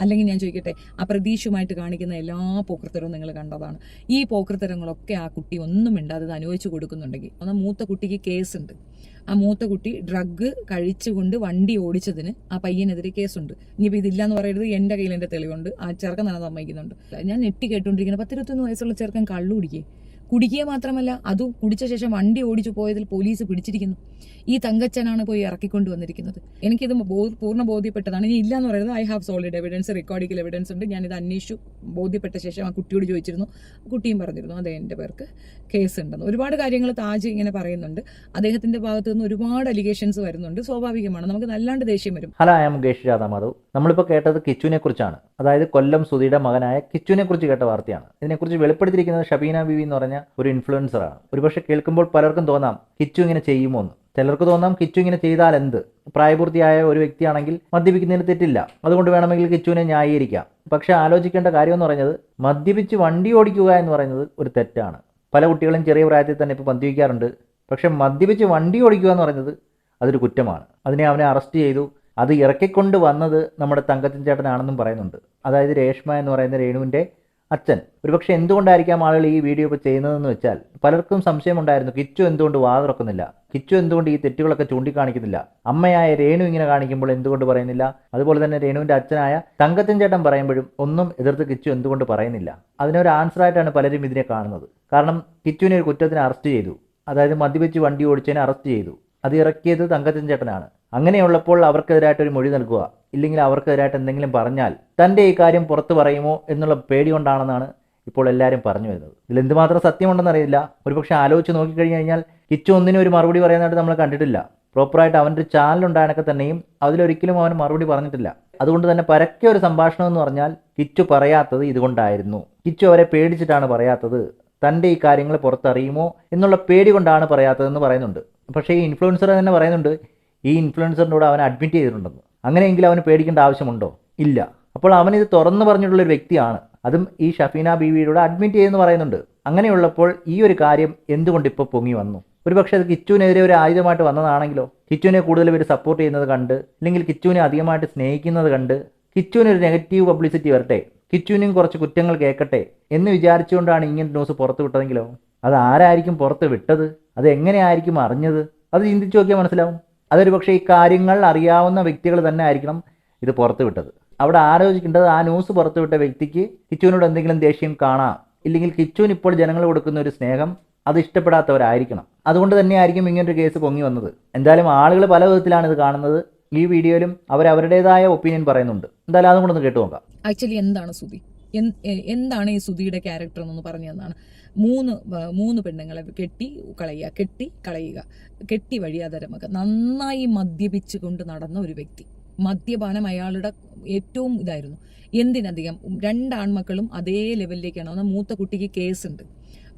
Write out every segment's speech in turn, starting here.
അല്ലെങ്കിൽ ഞാൻ ചോദിക്കട്ടെ ആ പ്രതീക്ഷയുമായിട്ട് കാണിക്കുന്ന എല്ലാ പോക്കൃത്തരവും നിങ്ങൾ കണ്ടതാണ്. ഈ പോക്കൃത്തരങ്ങളൊക്കെ ആ കുട്ടി ഒന്നും മിണ്ടാതെ അത് അനുഭവിച്ചു കൊടുക്കുന്നുണ്ടെങ്കിൽ ഒന്ന് മൂത്ത കുട്ടിക്ക് കേസുണ്ട്. ആ മൂത്ത കുട്ടി ഡ്രഗ് കഴിച്ചുകൊണ്ട് വണ്ടി ഓടിച്ചതിന് ആ പയ്യനെതിരെ കേസുണ്ട്. ഇനിയിപ്പോൾ ഇതില്ലാന്ന് പറയരുത് എന്റെ കയ്യിൽ എന്റെ തെളിവുണ്ട് ആ ചെറുക്കൻ തന്നെ സമ്മതിക്കുന്നുണ്ട്. ഞാൻ ഞെട്ടി കേട്ടുകൊണ്ടിരിക്കുന്നത് പത്തിരുപത്തൊന്ന് വയസ്സുള്ള ചെറുക്കൻ കള്ളു കുടിക്കേ. കുടിക്കുക മാത്രമല്ല അതും കുടിച്ച ശേഷം വണ്ടി ഓടിച്ചു പോയതിൽ പോലീസ് പിടിച്ചിരിക്കുന്നു. ഈ തങ്കച്ചനാണ് പോയി ഇറക്കിക്കൊണ്ട് വന്നിരിക്കുന്നത്. എനിക്കിത് പൂർണ ബോധ്യപ്പെട്ടതാണ്. ഇനി ഇല്ല എന്ന് പറയുന്നത് ഐ ഹാവ് സോളിഡ് എവിഡൻസ് റെക്കോർഡിക്കൽ എവിഡൻസ് ഉണ്ട്. ഞാനിത് അന്വേഷിച്ചു. ബോധ്യപ്പെട്ട ശേഷം ആ കുട്ടിയോട് ചോദിച്ചിരുന്നു. കുട്ടിയും പറഞ്ഞിരുന്നു അതെ എന്റെ പേർക്ക് കേസ് ഉണ്ടെന്ന് ഒരുപാട് കാര്യങ്ങൾ താജ് ഇങ്ങനെ പറയുന്നുണ്ട്. അദ്ദേഹത്തിന്റെ ഭാഗത്തു നിന്ന് ഒരുപാട് അലിഗേഷൻസ് വരുന്നുണ്ട്. സ്വാഭാവികമാണ്. നമുക്ക് നല്ലാണ്ട് ദേഷ്യം വരും. Hello I Mukesh Radhamadhav. നമ്മളിപ്പോൾ കേട്ടത് കിച്ചുവിനെ കുറിച്ചാണ്. അതായത് കൊല്ലം സുധിയുടെ മകനായ കിച്ചുവിനെ കുറിച്ച് കേട്ട വാർത്തയാണ്. ഇതിനെക്കുറിച്ച് വെളിപ്പെടുത്തിയിരിക്കുന്നത് ഷബീന ബിവി എന്ന് പറഞ്ഞ ഒരു ഇൻഫ്ലുവൻസറാണ് ഒരുപക്ഷെ കേൾക്കുമ്പോൾ പലർക്കും തോന്നാം കിച്ചു ഇങ്ങനെ ചെയ്യുമോ? എന്ന്. ചിലർക്ക് തോന്നാം കിച്ചു ഇങ്ങനെ ചെയ്താൽ എന്ത്? പ്രായപൂർത്തിയായ ഒരു വ്യക്തിയാണെങ്കിൽ മദ്യപിക്കുന്നതിന് തെറ്റില്ല. അതുകൊണ്ട് വേണമെങ്കിൽ കിച്ചുവിനെ ന്യായീകരിക്കാം. പക്ഷെ ആലോചിക്കേണ്ട കാര്യം എന്ന് പറഞ്ഞത് മദ്യപിച്ച് വണ്ടി ഓടിക്കുക എന്ന് പറയുന്നത് ഒരു തെറ്റാണ്. പല കുട്ടികളും ചെറിയ പ്രായത്തിൽ തന്നെ ഇപ്പോൾ മദ്യപിക്കാറുണ്ട്. പക്ഷേ മദ്യപിച്ച് വണ്ടി ഓടിക്കുക എന്ന് പറയുന്നത് അതൊരു കുറ്റമാണ്. അതിനെ അവനെ അറസ്റ്റ് ചെയ്തു. അത് ഇറക്കിക്കൊണ്ട് വന്നത് നമ്മുടെ തങ്കത്തിൻ ചേട്ടനാണെന്നും പറയുന്നുണ്ട്. അതായത് രേഷ്മ എന്ന് പറയുന്ന രേണുവിന്റെ അച്ഛൻ. ഒരുപക്ഷെ എന്തുകൊണ്ടായിരിക്കാം ആളുകൾ ഈ വീഡിയോ ഇപ്പോൾ ചെയ്യുന്നതെന്ന് വെച്ചാൽ പലർക്കും സംശയമുണ്ടായിരുന്നു കിച്ചു എന്തുകൊണ്ട് വാ തുറക്കുന്നില്ല? കിച്ചു എന്തുകൊണ്ട് ഈ തെറ്റുകളൊക്കെ ചൂണ്ടിക്കാണിക്കുന്നില്ല? അമ്മയായ രേണു ഇങ്ങനെ കാണിക്കുമ്പോൾ എന്തുകൊണ്ട് പറയുന്നില്ല? അതുപോലെ തന്നെ രേണുവിന്റെ അച്ഛനായ തങ്കത്തിൻ ചേട്ടൻ പറയുമ്പോഴും ഒന്നും എതിർത്ത് കിച്ചു എന്തുകൊണ്ട് പറയുന്നില്ല? അതിനൊരു ആൻസർ ആയിട്ടാണ് പലരും ഇതിനെ കാണുന്നത്. കാരണം കിച്ചുവിനെ ഒരു കുറ്റത്തിന് അറസ്റ്റ് ചെയ്തു. അതായത് മദ്യപിച്ച് വണ്ടി ഓടിച്ചതിനെ അറസ്റ്റ് ചെയ്തു. അത് ഇറക്കിയത് തങ്കത്തിൻ ചേട്ടനാണ്. അങ്ങനെയുള്ളപ്പോൾ അവർക്കെതിരായിട്ട് ഒരു മൊഴി നൽകുക. ഇല്ലെങ്കിൽ അവർക്കെതിരായിട്ട് എന്തെങ്കിലും പറഞ്ഞാൽ തന്റെ ഈ കാര്യം പുറത്തു പറയുമോ എന്നുള്ള പേടി കൊണ്ടാണെന്നാണ് ഇപ്പോൾ എല്ലാവരും പറഞ്ഞു വരുന്നത്. ഇതിൽ എന്തുമാത്രം സത്യമുണ്ടെന്ന് അറിയില്ല. ഒരുപക്ഷെ ആലോചിച്ച് നോക്കിക്കഴിഞ്ഞ് കഴിഞ്ഞാൽ കിച്ചു ഒന്നിനും ഒരു മറുപടി പറയുന്നതായിട്ട് നമ്മൾ കണ്ടിട്ടില്ല. പ്രോപ്പറായിട്ട് അവന്റെ ചാനൽ ഉണ്ടായതൊക്കെ തന്നെയും അതിലൊരിക്കലും അവൻ മറുപടി പറഞ്ഞിട്ടില്ല. അതുകൊണ്ട് തന്നെ പരക്കെ ഒരു സംഭാഷണം എന്ന് പറഞ്ഞാൽ കിച്ചു പറയാത്തത് ഇതുകൊണ്ടായിരുന്നു. കിച്ചു അവരെ പേടിച്ചിട്ടാണ് പറയാത്തത്. തന്റെ ഈ കാര്യങ്ങൾ പുറത്തറിയുമോ എന്നുള്ള പേടി കൊണ്ടാണ് പറയാത്തതെന്ന് പറയുന്നുണ്ട്. പക്ഷേ ഈ ഇൻഫ്ലുവൻസർ തന്നെ പറയുന്നുണ്ട്. ഈ ഇൻഫ്ലുവൻസറിന്റെ കൂടെ അവൻ അഡ്മിറ്റ് ചെയ്തിട്ടുണ്ടെന്ന്. അങ്ങനെയെങ്കിൽ അവന് പേടിക്കേണ്ട ആവശ്യമുണ്ടോ? ഇല്ല. അപ്പോൾ അവൻ ഇത് തുറന്നു പറഞ്ഞിട്ടുള്ള ഒരു വ്യക്തിയാണ്. അതും ഈ ഷഫീന ബീവിയിലൂടെ അഡ്മിറ്റ് ചെയ്തെന്ന് പറയുന്നുണ്ട്. അങ്ങനെയുള്ളപ്പോൾ ഈ ഒരു കാര്യം എന്തുകൊണ്ട് ഇപ്പോൾ പൊങ്ങി വന്നു? ഒരുപക്ഷെ അത് കിച്ചുവിനെതിരെ ഒരു ആയുധമായിട്ട് വന്നതാണെങ്കിലോ? കിച്ചുവിനെ കൂടുതൽ പേര് സപ്പോർട്ട് ചെയ്യുന്നത് കണ്ട് അല്ലെങ്കിൽ കിച്ചുവിനെ അധികമായിട്ട് സ്നേഹിക്കുന്നത് കണ്ട് കിച്ചുവിന് ഒരു നെഗറ്റീവ് പബ്ലിസിറ്റി വരട്ടെ കിച്ചുവിനും കുറച്ച് കുറ്റങ്ങൾ കേൾക്കട്ടെ എന്ന് വിചാരിച്ചുകൊണ്ടാണ് ഇങ്ങനെ ന്യൂസ് പുറത്തു വിട്ടതെങ്കിലോ? അത് ആരായിരിക്കും പുറത്ത് വിട്ടത്? അത് എങ്ങനെയായിരിക്കും അറിഞ്ഞത്? അത് ചിന്തിച്ചു നോക്കിയാൽ മനസ്സിലാവും. അതൊരു പക്ഷേ ഈ കാര്യങ്ങൾ അറിയാവുന്ന വ്യക്തികൾ തന്നെ ആയിരിക്കണം ഇത് പുറത്തുവിട്ടത് അവിടെ ആലോചിക്കേണ്ടത് ആ ന്യൂസ് പുറത്തുവിട്ട വ്യക്തിക്ക് കിച്ചുവിനോട് എന്തെങ്കിലും ദേഷ്യം കാണാം. ഇല്ലെങ്കിൽ കിച്ചുവിന് ഇപ്പോൾ ജനങ്ങൾ കൊടുക്കുന്ന ഒരു സ്നേഹം അത് ഇഷ്ടപ്പെടാത്തവരായിരിക്കണം. അതുകൊണ്ട് തന്നെയായിരിക്കും ഇങ്ങനൊരു കേസ് പൊങ്ങി വന്നത്. എന്തായാലും ആളുകൾ പല വിധത്തിലാണ് ഇത് കാണുന്നത്. ഈ വീഡിയോയിലും അവർ അവരുടേതായ ഒപ്പീനിയൻ പറയുന്നുണ്ട്. എന്തായാലും അതും ഒന്ന് കേട്ടു നോക്കാം. ആക്ച്വലി എന്താണ് സുധി? എന്താണ് ഈ സുധിയുടെ ക്യാരക്ടർ എന്നൊന്ന് പറഞ്ഞു തന്നാണ്. മൂന്ന് മൂന്ന് പെണ്ണുങ്ങളെ കെട്ടി കളയുക കെട്ടി കളയുക കെട്ടി വഴിയാതരമൊക്കെ നന്നായി മദ്യപിച്ചുകൊണ്ട് നടന്ന ഒരു വ്യക്തി. മദ്യപാനം അയാളുടെ ഏറ്റവും ഇതായിരുന്നു. എന്തിനധികം? രണ്ടാൺമക്കളും അതേ ലെവലിലേക്കാണ് എന്നാൽ മൂത്ത കുട്ടിക്ക് കേസുണ്ട്.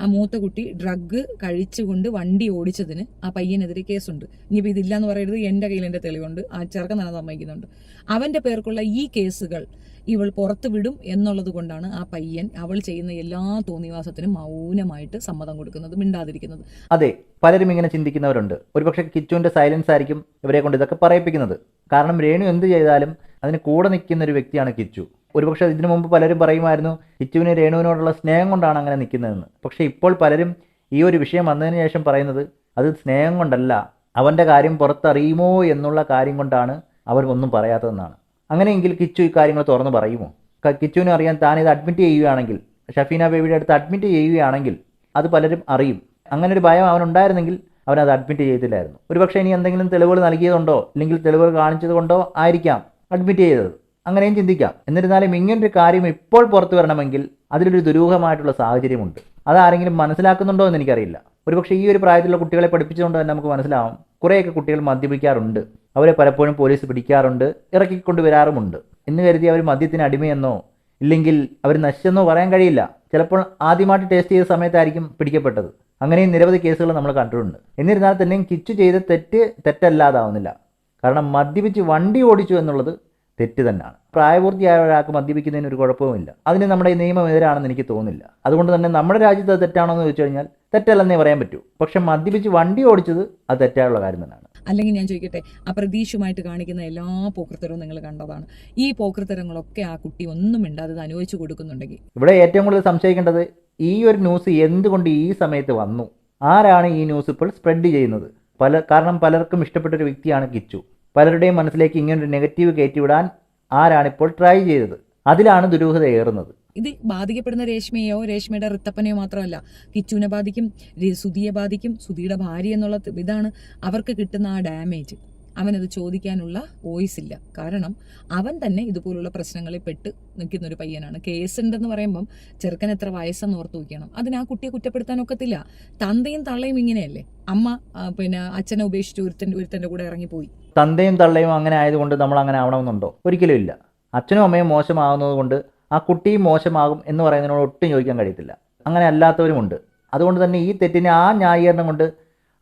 ആ മൂത്ത കുട്ടി ഡ്രഗ് കഴിച്ചുകൊണ്ട് വണ്ടി ഓടിച്ചതിന് ആ പയ്യനെതിരെ കേസുണ്ട്. ഇനിയിപ്പോൾ ഇതില്ല എന്ന് പറയരുത്. എന്റെ കയ്യിൽ എന്റെ തെളിവുണ്ട്. ആ ചെറുക്കൻ തന്നെ സമ്മതിക്കുന്നുണ്ട് അവന്റെ പേർക്കുള്ള ഈ കേസുകൾ ഇവൾ പുറത്ത് വിടും എന്നുള്ളത് കൊണ്ടാണ് ആ പയ്യൻ അവൾ ചെയ്യുന്ന എല്ലാ തോന്നിവാസത്തിനും മൗനമായിട്ട് സമ്മതം കൊടുക്കുന്നത് മിണ്ടാതിരിക്കുന്നത്. അതെ പലരും ഇങ്ങനെ ചിന്തിക്കുന്നവരുണ്ട്. ഒരുപക്ഷെ കിച്ചുവിന്റെ സൈലൻസ് ആയിരിക്കും ഇവരെ കൊണ്ട് ഇതൊക്കെ പറയിപ്പിക്കുന്നത്. കാരണം രേണു എന്ത് ചെയ്താലും അതിന് കൂടെ നിൽക്കുന്ന ഒരു വ്യക്തിയാണ് കിച്ചു. ഒരുപക്ഷെ ഇതിനു മുമ്പ് പലരും പറയുമായിരുന്നു കിച്ചുവിന് രേണുവിനോടുള്ള സ്നേഹം കൊണ്ടാണ് അങ്ങനെ നിൽക്കുന്നതെന്ന്. പക്ഷേ ഇപ്പോൾ പലരും ഈ ഒരു വിഷയം വന്നതിന് ശേഷം പറയുന്നത് അത് സ്നേഹം കൊണ്ടല്ല അവന്റെ കാര്യം പുറത്തറിയുമോ എന്നുള്ള കാര്യം കൊണ്ടാണ് അവർ ഒന്നും പറയാത്തതെന്നാണ്. അങ്ങനെയെങ്കിൽ കിച്ചു ഈ കാര്യങ്ങൾ തുറന്ന് പറയുമോ? കിച്ചുവിനും അറിയാൻ താൻ ഇത് അഡ്മിറ്റ് ചെയ്യുകയാണെങ്കിൽ ഷഫീന ബേബിയുടെ അടുത്ത് അഡ്മിറ്റ് ചെയ്യുകയാണെങ്കിൽ അത് പലരും അറിയും. അങ്ങനെ ഒരു ഭയം അവനുണ്ടായിരുന്നെങ്കിൽ അവൻ അത് അഡ്മിറ്റ് ചെയ്തില്ലായിരുന്നു. ഒരുപക്ഷെ ഇനി എന്തെങ്കിലും തെളിവുകൾ നൽകിയതുകൊണ്ടോ അല്ലെങ്കിൽ തെളിവുകൾ കാണിച്ചതുകൊണ്ടോ ആയിരിക്കാം അഡ്മിറ്റ് ചെയ്തത്. അങ്ങനെയും ചിന്തിക്കാം. എന്നിരുന്നാലും ഇങ്ങനൊരു കാര്യം ഇപ്പോൾ പുറത്തു വരണമെങ്കിൽ അതിലൊരു ദുരൂഹമായിട്ടുള്ള സാഹചര്യമുണ്ട്. അതാരെങ്കിലും മനസ്സിലാക്കുന്നുണ്ടോ എന്ന് എനിക്കറിയില്ല. ഒരുപക്ഷെ ഈ ഒരു പ്രായത്തിലുള്ള കുട്ടികളെ പഠിപ്പിച്ചുകൊണ്ട് തന്നെ നമുക്ക് മനസ്സിലാവും. കുറേയൊക്കെ കുട്ടികൾ മദ്യപിക്കാറുണ്ട്. അവരെ പലപ്പോഴും പോലീസ് പിടിക്കാറുണ്ട്. ഇറക്കിക്കൊണ്ട് വരാറുമുണ്ട് എന്ന് കരുതി അവർ മദ്യത്തിന് അടിമയെന്നോ ഇല്ലെങ്കിൽ അവർ നശിച്ചെന്നോ പറയാൻ കഴിയില്ല. ചിലപ്പോൾ ആദ്യമായിട്ട് ടേസ്റ്റ് ചെയ്ത സമയത്തായിരിക്കും പിടിക്കപ്പെട്ടത്. അങ്ങനെയും നിരവധി കേസുകൾ നമ്മൾ കണ്ടിട്ടുണ്ട്. എന്നിരുന്നാൽ തന്നെയും കിച്ചു ചെയ്ത തെറ്റ് തെറ്റല്ലാതാവുന്നില്ല. കാരണം മദ്യപിച്ച് വണ്ടി ഓടിച്ചു എന്നുള്ളത് തെറ്റ് തന്നെയാണ്. പ്രായപൂർത്തിയായ ഒരാൾക്ക് മദ്യപിക്കുന്നതിന് ഒരു കുഴപ്പവുമില്ല. അതിന് നമ്മുടെ നിയമം എതിരാണെന്ന് എനിക്ക് തോന്നുന്നില്ല. അതുകൊണ്ട് തന്നെ നമ്മുടെ രാജ്യത്ത് അത് തെറ്റാണോ എന്ന് ചോദിച്ചു കഴിഞ്ഞാൽ തെറ്റല്ലെന്നേ പറയാൻ പറ്റൂ. പക്ഷെ മദ്യപിച്ച് വണ്ടി ഓടിച്ചത് അത് തെറ്റായുള്ള കാര്യം തന്നെയാണ്. അല്ലെങ്കിൽ ഞാൻ ചോദിക്കട്ടെ അപ്രതീക്ഷമായിട്ട് കാണിക്കുന്ന എല്ലാ പോക്കൃത്തരവും നിങ്ങൾ കണ്ടതാണ്. ഈ പോക്കൃത്തരങ്ങളൊക്കെ ആ കുട്ടി ഒന്നും മിണ്ടാതെ അനുവദിച്ചു കൊടുക്കുന്നുണ്ടെങ്കിൽ. ഇവിടെ ഏറ്റവും കൂടുതൽ സംശയിക്കേണ്ടത് ഈ ഒരു ന്യൂസ് എന്തുകൊണ്ട് ഈ സമയത്ത് വന്നു? ആരാണ് ഈ ന്യൂസ് ഇപ്പോൾ സ്പ്രെഡ് ചെയ്യുന്നത്? പല കാരണം പലർക്കും ഇഷ്ടപ്പെട്ട ഒരു വ്യക്തിയാണ് കിച്ചു. പലരുടെയും മനസ്സിലേക്ക് ഇങ്ങനൊരു നെഗറ്റീവ് കയറ്റിവിടാൻ ആരാണ് ഇപ്പോൾ ട്രൈ ചെയ്തത്? അതിലാണ് ദുരൂഹത ഏറുന്നത്. ഇത് ബാധിക്കപ്പെടുന്ന രേഷ്മയോ രേഷ്മയുടെ റിത്തപ്പനെയോ മാത്രമല്ല കിച്ചുവിനെ ബാധിക്കും സുധിയെ ബാധിക്കും സുധിയുടെ ഭാര്യ എന്നുള്ള ഇതാണ് അവർക്ക് കിട്ടുന്ന ആ ഡാമേജ് അവനത് ചോദിക്കാനുള്ള വോയിസ് ഇല്ല. കാരണം അവൻ തന്നെ ഇതുപോലുള്ള പ്രശ്നങ്ങളിൽ പെട്ട് നിൽക്കുന്ന ഒരു പയ്യനാണ്. കേസ് ഉണ്ടെന്ന് പറയുമ്പം ചെറുക്കൻ എത്ര വയസ്സെന്ന് ഓർത്ത് നോക്കണം അതിന് ആ കുട്ടിയെ കുറ്റപ്പെടുത്താൻ ഒക്കത്തില്ല. തന്തയും തള്ളയും ഇങ്ങനെയല്ലേ? അമ്മ പിന്നെ അച്ഛനെ ഉപേക്ഷിച്ച് ഒരുത്തൻ ഒരുത്തന്റെ കൂടെ ഇറങ്ങിപ്പോയി. തന്തയും തള്ളയും അങ്ങനെ ആയതുകൊണ്ട് നമ്മൾ അങ്ങനെ ആവണമെന്നുണ്ടോ? ഒരിക്കലും ഇല്ല. അച്ഛനും അമ്മയും മോശമാകുന്നത് കൊണ്ട് ആ കുട്ടിയും മോശമാകും എന്ന് പറയുന്നതിനോട് ഒട്ടും ചോദിക്കാൻ കഴിയത്തില്ല. അങ്ങനെ അല്ലാത്തവരുമുണ്ട് അതുകൊണ്ട് തന്നെ ഈ തെറ്റിനെ ആ ന്യായീകരണം കൊണ്ട്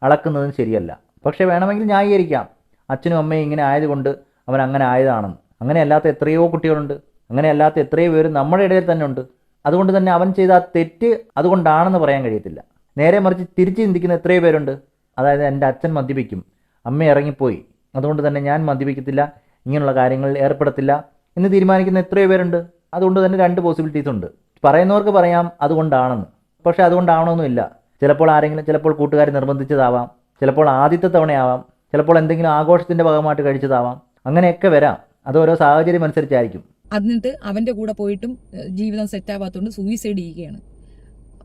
അളക്കുന്നതും ശരിയല്ല. പക്ഷേ വേണമെങ്കിൽ ന്യായീകരിക്കാം. അച്ഛനും അമ്മയും ഇങ്ങനെ ആയതുകൊണ്ട് അവൻ അങ്ങനെ ആയതാണെന്ന്. അങ്ങനെ അല്ലാത്ത എത്രയോ കുട്ടികളുണ്ട്. അങ്ങനെ അല്ലാത്ത എത്രയോ പേര് നമ്മുടെ ഇടയിൽ തന്നെ ഉണ്ട്. അതുകൊണ്ട് തന്നെ അവൻ ചെയ്ത ആ തെറ്റ് അതുകൊണ്ടാണെന്ന് പറയാൻ കഴിയത്തില്ല. നേരെ മറിച്ച് തിരിച്ച് ചിന്തിക്കുന്ന എത്രയോ പേരുണ്ട്. അതായത് എന്റെ അച്ഛൻ മദ്യപിക്കും. അമ്മ ഇറങ്ങിപ്പോയി. അതുകൊണ്ട് തന്നെ ഞാൻ മദ്യപിക്കത്തില്ല ഇങ്ങനെയുള്ള കാര്യങ്ങളിൽ ഏർപ്പെടത്തില്ല എന്ന് തീരുമാനിക്കുന്ന എത്രയോ പേരുണ്ട്. അതുകൊണ്ട് തന്നെ രണ്ട് പോസിബിലിറ്റീസ് ഉണ്ട്. പറയുന്നവർക്ക് പറയാം അതുകൊണ്ടാണെന്ന്. പക്ഷേ അതുകൊണ്ടാണോന്നുമില്ല ചിലപ്പോൾ ആരെങ്കിലും ചിലപ്പോൾ കൂട്ടുകാർ നിർബന്ധിച്ചതാവാം. ചിലപ്പോൾ ആദ്യത്തെ തവണയാവാം. ചിലപ്പോൾ എന്തെങ്കിലും ആഘോഷത്തിന്റെ ഭാഗമായിട്ട് കഴിച്ചതാവാം. അങ്ങനെയൊക്കെ വരാം. അത് ഓരോ സാഹചര്യം അനുസരിച്ചായിരിക്കും എന്നിട്ട് അവന്റെ കൂടെ പോയിട്ടും ജീവിതം സെറ്റ് ആവാത്തോണ്ട് സൂയിസൈഡ് ചെയ്യുകയാണ്.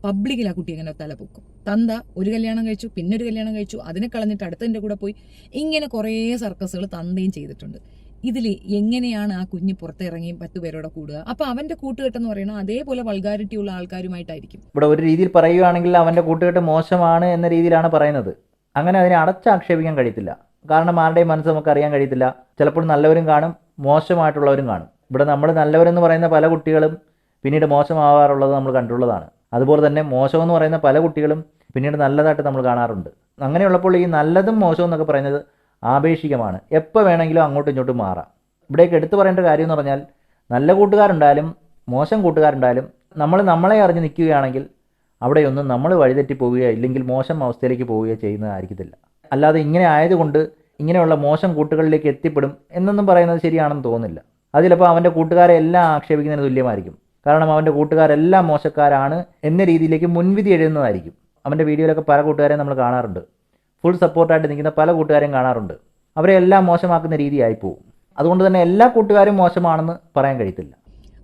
പബ്ലിക്കിൽ ആ കുട്ടി അങ്ങനെ തലപൊക്കും തന്ത ഒരു കല്യാണം കഴിച്ചു പിന്നെ ഒരു കല്യാണം കഴിച്ചു അതിനെ കളഞ്ഞിട്ട് അടുത്തതിന്റെ കൂടെ പോയി. ഇങ്ങനെ കുറേ സർക്കസുകൾ തന്തയും ചെയ്തിട്ടുണ്ട്. ഇതിൽ എങ്ങനെയാണ് ആ കുഞ്ഞ് പുറത്തിറങ്ങി പത്ത് പേരോടെ കൂടുക? അപ്പൊ അവന്റെ കൂട്ടുകെട്ടെന്ന് പറയുന്നത് അതേപോലെ വൾഗാരിറ്റി ഉള്ള ആൾക്കാരുമായിട്ടായിരിക്കും. ഇവിടെ ഒരു രീതിയിൽ പറയുകയാണെങ്കിൽ അവന്റെ കൂട്ടുകെട്ട് മോശമാണ് എന്ന രീതിയിലാണ് പറയുന്നത്. അങ്ങനെ അതിനെ അടച്ചാക്ഷേപിക്കാൻ കഴിയത്തില്ല. കാരണം ആരുടെയും മനസ്സ് നമുക്ക് അറിയാൻ കഴിയത്തില്ല. ചിലപ്പോൾ നല്ലവരും കാണും മോശമായിട്ടുള്ളവരും കാണും. ഇവിടെ നമ്മൾ നല്ലവരെന്ന് പറയുന്ന പല കുട്ടികളും പിന്നീട് മോശമാവാറുള്ളത് നമ്മൾ കണ്ടുള്ളതാണ് അതുപോലെ തന്നെ മോശമെന്ന് പറയുന്ന പല കുട്ടികളും പിന്നീട് നല്ലതായിട്ട് നമ്മൾ കാണാറുണ്ട്. അങ്ങനെയുള്ളപ്പോൾ ഈ നല്ലതും മോശവും എന്നൊക്കെ പറയുന്നത് ആപേക്ഷികമാണ്. എപ്പോൾ വേണമെങ്കിലും അങ്ങോട്ടും ഇങ്ങോട്ടും മാറാം. ഇവിടേക്ക് എടുത്തു പറയേണ്ട കാര്യം എന്ന് പറഞ്ഞാൽ നല്ല കൂട്ടുകാരുണ്ടായാലും മോശം കൂട്ടുകാരുണ്ടായാലും നമ്മൾ നമ്മളെ അറിഞ്ഞ് നിൽക്കുകയാണെങ്കിൽ അവിടെയൊന്നും നമ്മൾ വഴിതെറ്റി പോവുകയോ ഇല്ലെങ്കിൽ മോശം അവസ്ഥയിലേക്ക് പോവുകയോ ചെയ്യുന്നതായിരിക്കത്തില്ല. അല്ലാതെ ഇങ്ങനെ ആയതുകൊണ്ട് ഇങ്ങനെയുള്ള മോശം കൂട്ടുകളിലേക്ക് എത്തിപ്പെടും എന്നൊന്നും പറയുന്നത് ശരിയാണെന്ന് തോന്നുന്നില്ല. അത് ചിലപ്പോൾ അവന്റെ കൂട്ടുകാരെ എല്ലാം ആക്ഷേപിക്കുന്നതിന് തുല്യമായിരിക്കും. കാരണം അവന്റെ കൂട്ടുകാരെല്ലാം മോശക്കാരാണ് എന്ന രീതിയിലേക്ക് മുൻവിധി എഴുതുന്നതായിരിക്കും. അവന്റെ വീഡിയോയിലൊക്കെ പല കൂട്ടുകാരെയും നമ്മൾ കാണാറുണ്ട്. ഫുൾ സപ്പോർട്ടായിട്ട് നിൽക്കുന്ന പല കൂട്ടുകാരെയും കാണാറുണ്ട്. അവരെ എല്ലാം മോശമാക്കുന്ന രീതിയായി പോകും അതുകൊണ്ട് തന്നെ എല്ലാ കൂട്ടുകാരും മോശമാണെന്ന് പറയാൻ കഴിയത്തില്ല.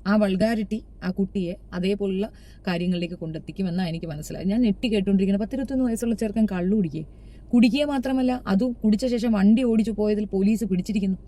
ആ വൾഗാരിറ്റി ആ കുട്ടിയെ അതേപോലുള്ള കാര്യങ്ങളിലേക്ക് കൊണ്ടെത്തിക്കുമെന്നാണ് എനിക്ക് മനസ്സിലായത്. ഞാൻ ഞെട്ടി കേട്ടുകൊണ്ടിരിക്കുന്നത് പത്തിരുപത്തൊന്ന് വയസ്സുള്ള ചെറുക്കൻ കള്ളു കുടിക്കുക കുടിക്കുക മാത്രമല്ല അതും കുടിച്ച ശേഷം വണ്ടി ഓടിച്ചു പോയതിൽ പോലീസ് പിടിച്ചിരിക്കുന്നു.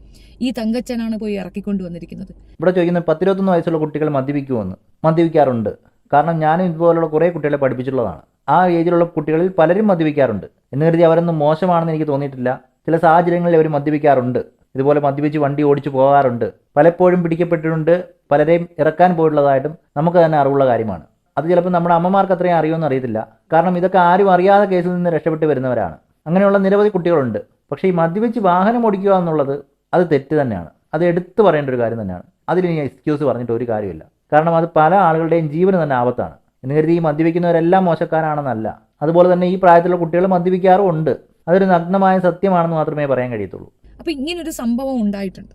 ഈ തങ്കച്ചനാണ് പോയി ഇറക്കിക്കൊണ്ടു വന്നിരിക്കുന്നത്. ഇവിടെ ചോദിക്കുന്നത് പത്തിരുപത്തൊന്ന് വയസ്സുള്ള കുട്ടികൾ മദ്യപിക്കുമെന്ന് മദ്യപിക്കാറുണ്ട്. കാരണം ഞാനും ഇതുപോലുള്ള കുറേ കുട്ടികളെ പഠിപ്പിച്ചിട്ടുള്ളതാണ്. ആ ഏജിലുള്ള കുട്ടികളിൽ പലരും മദ്യപിക്കാറുണ്ട്. എന്ന് കരുതി അവരൊന്നും മോശമാണെന്ന് എനിക്ക് തോന്നിയിട്ടില്ല. ചില സാഹചര്യങ്ങളിൽ അവർ മദ്യപിക്കാറുണ്ട്. ഇതുപോലെ മദ്യപിച്ച് വണ്ടി ഓടിച്ചു പോകാറുണ്ട്. പലപ്പോഴും പിടിക്കപ്പെട്ടിട്ടുണ്ട്. പലരെയും ഇറക്കാൻ പോയിട്ടുള്ളതായിട്ടും നമുക്ക് തന്നെ അറിവുള്ള കാര്യമാണ്. അത് ചിലപ്പോൾ നമ്മുടെ അമ്മമാർക്ക് അത്രയും അറിയുമെന്ന് അറിയത്തില്ല. കാരണം ഇതൊക്കെ ആരും അറിയാതെ കേസിൽ നിന്ന് രക്ഷപ്പെട്ട് വരുന്നവരാണ്. അങ്ങനെയുള്ള നിരവധി കുട്ടികളുണ്ട്. പക്ഷേ ഈ മദ്യപിച്ച് വാഹനം ഓടിക്കുക എന്നുള്ളത് അത് തെറ്റ് തന്നെയാണ്. അത് എടുത്തു പറയേണ്ട ഒരു കാര്യം തന്നെയാണ്. അതിലിനി എക്സ്ക്യൂസ് പറഞ്ഞിട്ട് ഒരു കാര്യമില്ല. കാരണം അത് പല ആളുകളുടെയും ജീവന് തന്നെ ആപത്താണ്. എന്ന് കരുതി ഈ മദ്യപിക്കുന്നവരെല്ലാം മോശക്കാരാണെന്നല്ല. അതുപോലെ തന്നെ ഈ പ്രായത്തിലുള്ള കുട്ടികൾ മദ്യപിക്കാറും ഉണ്ട്. അതൊരു നഗ്നമായ സത്യമാണെന്ന് മാത്രമേ പറയാൻ കഴിയത്തുള്ളൂ. അപ്പൊ ഇങ്ങനൊരു സംഭവം ഉണ്ടായിട്ടുണ്ട്.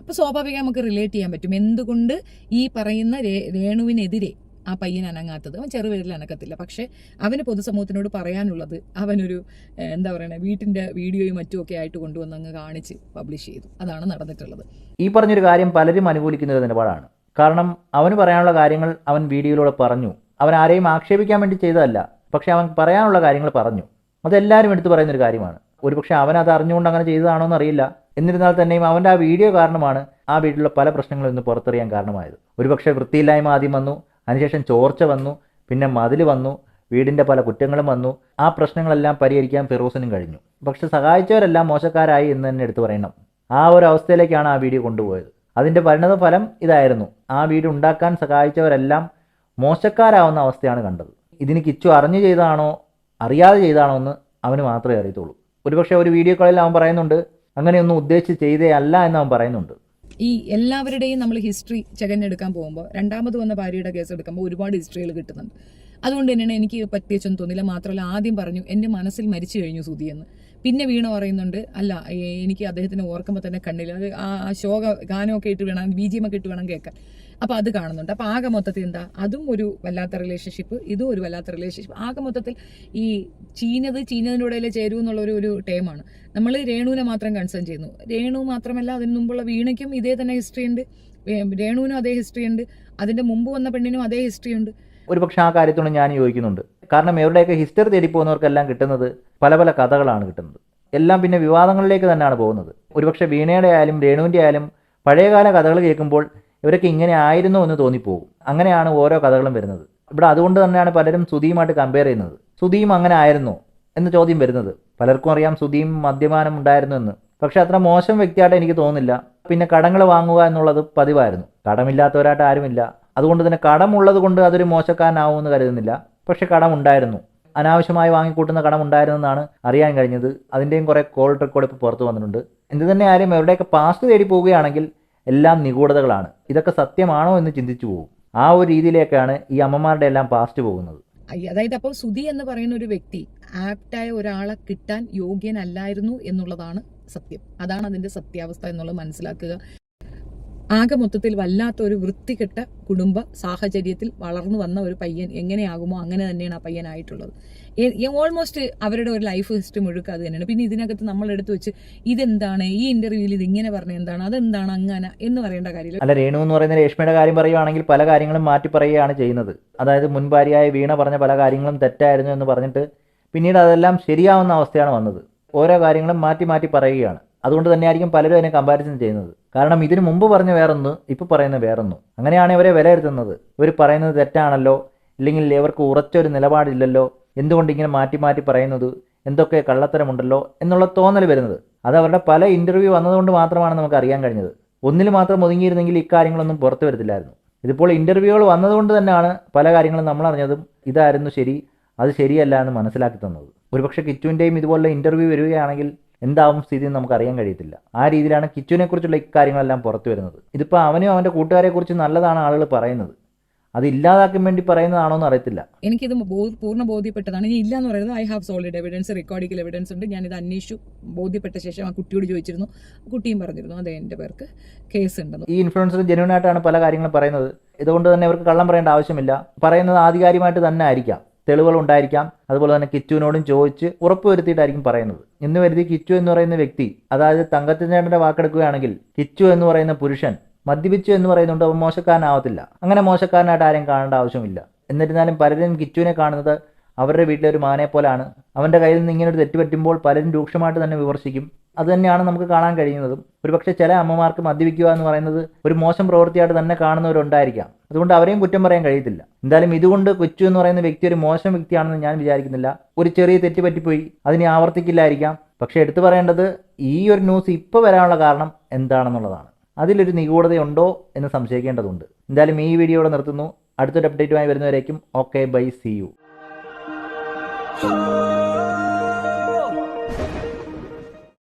അപ്പൊ സ്വാഭാവികമായി നമുക്ക് റിലേറ്റ് ചെയ്യാൻ പറ്റും. എന്തുകൊണ്ട് ഈ പറയുന്ന രേണുവിനെതിരെ ആ പയ്യൻ അനങ്ങാത്തത്. അവൻ ചെറുപേരിൽ അനക്കത്തില്ല. പക്ഷെ അവന് പൊതുസമൂഹത്തിനോട് പറയാനുള്ളത് അവനൊരു എന്താ പറയുക വീട്ടിന്റെ വീഡിയോയും മറ്റും ഒക്കെ ആയിട്ട് കൊണ്ടുവന്ന് അങ്ങ് കാണിച്ച് പബ്ലിഷ് ചെയ്തു. അതാണ് നടന്നിട്ടുള്ളത്. ഈ പറഞ്ഞൊരു കാര്യം പലരും അനുകൂലിക്കുന്ന ഒരു നിലപാടാണ് കാരണം അവന് പറയാനുള്ള കാര്യങ്ങൾ അവൻ വീഡിയോയിലൂടെ പറഞ്ഞു. അവൻ ആരെയും ആക്ഷേപിക്കാൻ വേണ്ടി ചെയ്തതല്ല. പക്ഷെ അവൻ പറയാനുള്ള കാര്യങ്ങൾ പറഞ്ഞു. അതെല്ലാവരും എടുത്തു പറയുന്ന ഒരു കാര്യമാണ്. ഒരുപക്ഷെ അവൻ അത് അറിഞ്ഞുകൊണ്ട് അങ്ങനെ ചെയ്തതാണോ എന്നറിയില്ല. എന്നിരുന്നാൽ തന്നെയും അവന്റെ ആ വീഡിയോ കാരണമാണ് ആ വീട്ടിലുള്ള പല പ്രശ്നങ്ങളും ഇന്ന് പുറത്തറിയാൻ കാരണമായത്. ഒരുപക്ഷെ വൃത്തിയില്ലായ്മ ആദ്യം വന്നു. അതിനുശേഷം ചോർച്ച വന്നു പിന്നെ മതിൽ വന്നു വീടിന്റെ പല കുറ്റങ്ങളും വന്നു. ആ പ്രശ്നങ്ങളെല്ലാം പരിഹരിക്കാൻ ഫിറോസിനും കഴിഞ്ഞു. പക്ഷെ സഹായിച്ചവരെല്ലാം മോശക്കാരായി എന്ന് തന്നെ എടുത്തു പറയണം. ആ ഒരു അവസ്ഥയിലേക്കാണ് ആ വീഡിയോ കൊണ്ടുപോയത്. അതിന്റെ പരിണത ഫലം ഇതായിരുന്നു. ആ വീട് ഉണ്ടാക്കാൻ സഹായിച്ചവരെല്ലാം മോശക്കാരാവുന്ന അവസ്ഥയാണ് കണ്ടത്. ഇതിന് കിച്ചു അറിഞ്ഞു ചെയ്താണോ അറിയാതെ ചെയ്താണോ എന്ന് അവന് മാത്രമേ അറിയത്തുള്ളൂ. ഒരുപക്ഷെ ഒരു വീഡിയോ കോളിൽ അവൻ പറയുന്നുണ്ട് അങ്ങനെയൊന്നും ഉദ്ദേശിച്ച് ചെയ്തേ അല്ല എന്ന് അവൻ പറയുന്നുണ്ട്. ഈ എല്ലാവരുടെയും നമ്മൾ ഹിസ്റ്ററി ചെകഞ്ഞെടുക്കാൻ പോകുമ്പോൾ രണ്ടാമത് വന്ന ഭാര്യയുടെ കേസ് എടുക്കുമ്പോൾ ഒരുപാട് ഹിസ്റ്ററികൾ കിട്ടുന്നുണ്ട്. അതുകൊണ്ട് തന്നെയാണ് എനിക്ക് പ്രത്യേകിച്ചൊന്നും തോന്നില്ല. മാത്രമല്ല ആദ്യം പറഞ്ഞു എന്റെ മനസ്സിൽ മരിച്ചു കഴിഞ്ഞു സുതി എന്ന്. പിന്നെ വീണ പറയുന്നുണ്ട് അല്ല എനിക്ക് അദ്ദേഹത്തിനെ ഓർക്കുമ്പോൾ തന്നെ കണ്ണില്ല അത് ആ ശോക ഗാനമൊക്കെ ഇട്ട് വേണം ബി ജി എം ഒക്കെ ഇട്ട് വേണം കേൾക്കാൻ. അപ്പോൾ അത് കാണുന്നുണ്ട്. അപ്പോൾ ആകെ മൊത്തത്തിൽ എന്താ അതും ഒരു വല്ലാത്ത റിലേഷൻഷിപ്പ് ഇതും ഒരു വല്ലാത്ത റിലേഷൻഷിപ്പ് ആകെ മൊത്തത്തിൽ ഈ ചീനത് ചീനതിന്റെ ചേരൂ എന്നുള്ള ഒരു ടൈമാണ് നമ്മൾ രേണുവിനെ മാത്രം കൺസേൺ ചെയ്യുന്നു. രേണു മാത്രമല്ല അതിന് മുമ്പുള്ള വീണയ്ക്കും ഇതേ തന്നെ ഹിസ്റ്ററി ഉണ്ട്. രേണുവിനും അതേ ഹിസ്റ്ററി ഉണ്ട്. അതിന്റെ മുമ്പ് വന്ന പെണ്ണിനും അതേ ഹിസ്റ്ററി ഉണ്ട്. ഒരുപക്ഷെ ആ കാര്യത്തോട് ഞാൻ യോജിക്കുന്നുണ്ട്. കാരണം ഇവരുടെയൊക്കെ ഹിസ്റ്ററി തേടി പോകുന്നവർക്കെല്ലാം കിട്ടുന്നത് പല പല കഥകളാണ് കിട്ടുന്നത്. എല്ലാം പിന്നെ വിവാദങ്ങളിലേക്ക് തന്നെയാണ് പോകുന്നത്. ഒരുപക്ഷെ വീണയുടെ ആയാലും രേണുവിന്റെ ആയാലും പഴയകാല കഥകൾ കേൾക്കുമ്പോൾ ഇവരൊക്കെ ഇങ്ങനെ ആയിരുന്നു എന്ന് തോന്നിപ്പോകും. അങ്ങനെയാണ് ഓരോ കഥകളും വരുന്നത്. ഇവിടെ അതുകൊണ്ട് തന്നെയാണ് പലരും സുധിയുമായിട്ട് കമ്പയർ ചെയ്യുന്നത്. സുധിയും അങ്ങനെ ആയിരുന്നു എന്ന് ചോദ്യം വരുന്നത്. പലർക്കും അറിയാം സുധിയും മദ്യപാനം ഉണ്ടായിരുന്നു എന്ന്. പക്ഷെ അത്ര മോശം വ്യക്തിയായിട്ട് എനിക്ക് തോന്നുന്നില്ല. പിന്നെ കടങ്ങൾ വാങ്ങുക എന്നുള്ളത് പതിവായിരുന്നു. കടമില്ലാത്തവരായിട്ട് ആരുമില്ല. അതുകൊണ്ട് തന്നെ കടമുള്ളത് കൊണ്ട് അതൊരു മോശക്കാരനാവുമെന്ന് കരുതുന്നില്ല. പക്ഷെ കടം ഉണ്ടായിരുന്നു അനാവശ്യമായി വാങ്ങിക്കൂട്ടുന്ന കടം ഉണ്ടായിരുന്നെന്നാണ് അറിയാൻ കഴിഞ്ഞത്. അതിന്റെയും കുറേ കോൾ റെക്കോർഡ് ഇപ്പോൾ പുറത്തു വന്നിട്ടുണ്ട്. എന്ത് തന്നെ ആരും എവിടെയൊക്കെ പാസ്റ്റ് തേടി പോവുകയാണെങ്കിൽ എല്ലാം നിഗൂഢതകളാണ്. ഇതൊക്കെ സത്യമാണോ എന്ന് ചിന്തിച്ചു പോകും ആ ഒരു രീതിയിലേക്കാണ് ഈ അമ്മമാരുടെ എല്ലാം പാസ്റ്റ് പോകുന്നത്. അതായത് അപ്പോൾ സുധി എന്ന് പറയുന്ന ഒരു വ്യക്തി ആപ്റ്റായ ഒരാളെ കിട്ടാൻ യോഗ്യനല്ലായിരുന്നു എന്നുള്ളതാണ് സത്യം. അതാണ് അതിന്റെ സത്യാവസ്ഥ എന്നുള്ളത് മനസ്സിലാക്കുക. ആകെ മൊത്തത്തിൽ വല്ലാത്തൊരു വൃത്തികെട്ട കുടുംബ സാഹചര്യത്തിൽ വളർന്നു വന്ന ഒരു പയ്യൻ എങ്ങനെയാകുമോ അങ്ങനെ തന്നെയാണ് ആ പയ്യനായിട്ടുള്ളത്. ഓൾമോസ്റ്റ് അവരുടെ ഒരു ലൈഫ് ഹിസ്റ്ററി മുഴുക്ക അത് തന്നെയാണ്. പിന്നെ ഇതിനകത്ത് നമ്മൾ എടുത്തു വെച്ച് ഇതെന്താണ്? ഈ ഇന്റർവ്യൂവിൽ ഇത് ഇങ്ങനെ പറഞ്ഞ എന്താണ്? അതെന്താണ് അങ്ങനെ എന്ന് പറയേണ്ട കാര്യമില്ല. അല്ല രേണു എന്ന് പറയുന്ന രേഷ്മയുടെ കാര്യം പറയുവാണെങ്കിൽ പല കാര്യങ്ങളും മാറ്റി പറയുകയാണ് ചെയ്യുന്നത്. അതായത് മുൻഭാര്യയായ വീണ പറഞ്ഞ പല കാര്യങ്ങളും തെറ്റായിരുന്നു എന്ന് പറഞ്ഞിട്ട് പിന്നീട് അതെല്ലാം ശരിയാവുന്ന അവസ്ഥയാണ് വന്നത്. ഓരോ കാര്യങ്ങളും മാറ്റി മാറ്റി പറയുകയാണ്. അതുകൊണ്ട് തന്നെയായിരിക്കും പലരും അതിനെ കമ്പാരിസൺ ചെയ്യുന്നത്. കാരണം ഇതിനു മുമ്പ് പറഞ്ഞ വേറൊന്ന് ഇപ്പോൾ പറയുന്ന വേറൊന്ന്. അങ്ങനെയാണ് ഇവരെ വിലയിരുത്തുന്നത്. ഇവർ പറയുന്നത് തെറ്റാണല്ലോ? ഇല്ലെങ്കിൽ ഇവർക്ക് ഉറച്ചൊരു നിലപാടില്ലല്ലോ? എന്തുകൊണ്ട് ഇങ്ങനെ മാറ്റി മാറ്റി പറയുന്നത്? എന്തൊക്കെ കള്ളത്തരമുണ്ടല്ലോ? എന്നുള്ള തോന്നൽ വരുന്നത്. അത് അവരുടെ പല ഇന്റർവ്യൂ വന്നതുകൊണ്ട് മാത്രമാണ് നമുക്ക് അറിയാൻ കഴിഞ്ഞത്. ഒന്നിൽ മാത്രം ഒതുങ്ങിയിരുന്നെങ്കിൽ ഇക്കാര്യങ്ങളൊന്നും പുറത്തു വരത്തില്ലായിരുന്നു. ഇതിപ്പോൾ ഇന്റർവ്യൂകൾ വന്നതുകൊണ്ട് തന്നെയാണ് പല കാര്യങ്ങളും നമ്മൾ അറിഞ്ഞതും ഇതായിരുന്നു ശരി അത് ശരിയല്ല എന്ന് മനസ്സിലാക്കി തന്നത്. ഒരുപക്ഷെ കിച്ചുവിന്റെയും ഇതുപോലെ ഇന്റർവ്യൂ വരികയാണെങ്കിൽ എന്താവും സ്ഥിതി എന്ന് നമുക്ക് അറിയാൻ കഴിയത്തില്ല. ആ രീതിയിലാണ് കിച്ചുവിനെ കുറിച്ചുള്ള ഇക്കാര്യങ്ങളെല്ലാം പുറത്തു വരുന്നത്. ഇതിപ്പോൾ അവനും അവന്റെ കൂട്ടുകാരെ കുറിച്ച് നല്ലതാണ് ആളുകൾ പറയുന്നത്. അത് ഇല്ലാതാക്കാൻ വേണ്ടി പറയുന്നതാണോ എന്ന് അറിയത്തില്ല. എനിക്കിത് ഇത് പൂർണ ബോധ്യപ്പെട്ടതാണ്. ഇനി ഇല്ല എന്ന് പറയുന്നത് ഐ ഹാവ് സോളിഡ് എവിഡൻസ് റെക്കോർഡിക്കൽ എവിഡൻസ് ഉണ്ട്. ഞാനിത് അന്വേഷിച്ചു. ബോധ്യപ്പെട്ട ശേഷം ആ കുട്ടിയോട് ചോദിച്ചിരുന്നു. കുട്ടിയും പറഞ്ഞിരുന്നു അതെ എന്റെ പേർക്ക് കേസ് ഉണ്ടെന്ന്. ഈ ഇൻഫ്ലുവൻസർ ജെന്യൂൻ ആയിട്ടാണ് പല കാര്യങ്ങളും പറയുന്നത്. ഇതുകൊണ്ട് തന്നെ അവർക്ക് കള്ളം പറയേണ്ട ആവശ്യമില്ല. പറയുന്നത് ആധികാരികമായിട്ട് തന്നെ ആയിരിക്കാം. തെളിവുകൾ ഉണ്ടായിരിക്കാം അതുപോലെ തന്നെ കിച്ചുവിനോടും ചോദിച്ച് ഉറപ്പുവരുത്തിയിട്ടായിരിക്കും പറയുന്നത്. എന്ന് കരുതി കിച്ചു എന്ന് പറയുന്ന വ്യക്തി അതായത് തങ്കത്തിന്റെ വാക്കെടുക്കുകയാണെങ്കിൽ കിച്ചു എന്ന് പറയുന്ന പുരുഷൻ മദ്യപിച്ചു എന്ന് പറയുന്നുണ്ട് അവൻ മോശക്കാരനാവത്തില്ല. അങ്ങനെ മോശക്കാരനായിട്ട് ആരെയും കാണേണ്ട ആവശ്യമില്ല. എന്നിരുന്നാലും പലരും കിച്ചുവിനെ കാണുന്നത് അവരുടെ വീട്ടിലെ ഒരു മകനെ പോലാണ്. അവന്റെ കയ്യിൽ നിന്ന് ഇങ്ങനെ ഒരു തെറ്റ് പറ്റുമ്പോൾ പലരും രൂക്ഷമായിട്ട് തന്നെ വിമർശിക്കും. അത് തന്നെയാണ് നമുക്ക് കാണാൻ കഴിയുന്നതും. ഒരുപക്ഷെ ചില അമ്മമാർക്ക് മദ്യപിക്കുക എന്ന് പറയുന്നത് ഒരു മോശം പ്രവൃത്തിയായിട്ട് തന്നെ കാണുന്നവരുണ്ടായിരിക്കാം. അതുകൊണ്ട് അവരെയും കുറ്റം പറയാൻ കഴിയത്തില്ല. എന്തായാലും ഇതുകൊണ്ട് കൊച്ചു എന്ന് പറയുന്ന വ്യക്തി ഒരു മോശം വ്യക്തിയാണെന്ന് ഞാൻ വിചാരിക്കുന്നില്ല. ഒരു ചെറിയ തെറ്റ് പറ്റിപ്പോയി. അതിനെ ആവർത്തിക്കില്ലായിരിക്കാം. പക്ഷേ എടുത്തു പറയേണ്ടത് ഈ ഒരു ന്യൂസ് ഇപ്പോൾ വരാനുള്ള കാരണം എന്താണെന്നുള്ളതാണ്. അതിലൊരു നിഗൂഢതയുണ്ടോ എന്ന് സംശയിക്കേണ്ടതുണ്ട്. എന്തായാലും ഈ വീഡിയോ വീഡിയോയുടെ നിർത്തുന്നു. അടുത്തൊരു അപ്ഡേറ്റുമായി വരുന്നവരേക്കും ഓക്കെ ബൈ സി യു.